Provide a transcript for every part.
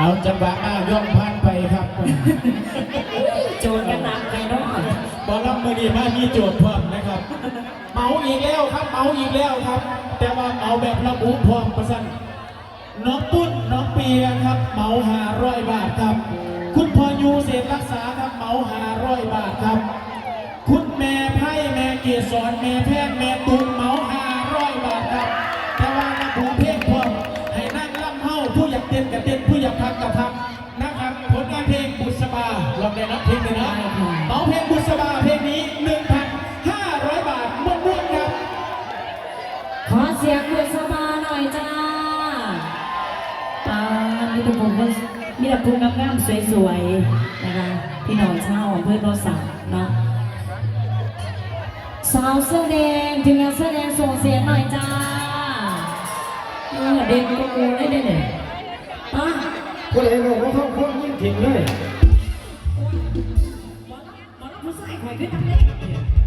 เอาจังหวะอ้าวย่องผ่านไปครับโจรกันหนักใครเนาะบอลลัมมือดีมามีโจทย์พร้อมนะครับ เมาอีกแล้วครับ เมาอีกแล้วครับ แต่ว่าเมาแบบระบุพร้อมประสันน้องปุ้นน้องเปียครับ เมาหาร้อยบาทครับ คุณพอยูเศษรักษาครับเมาหาร้อยบาทครับ คุณแม่ไพ่แม่เกียรติสอนแม่แพทย์แม่ตุ้มเมาหาร้อยบาทครับ แต่ว่าระบุเพลงพร้อมให้นั่งล่ำเฮาผู้อยากเต้นกับเต้นผู้อยาก อยจ้าอ่ามีแต่ผมก็มีแต่ภูงงามๆสวยๆนะคะพี่น้องเช่าเพื่อนโนสังเนาะสาวเสื้อแดงทีมงานเสื้อแดงส่งเสียงหน่อยจ้าเออเด็กกูกูได้เลยเนี่ยอะผู้ใดบอกว่าเขาควงยิ่งถิ่งเลยผู้ชายคอยขึ้นทำเล็ก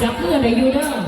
จะเพื่อนอายูเดอร์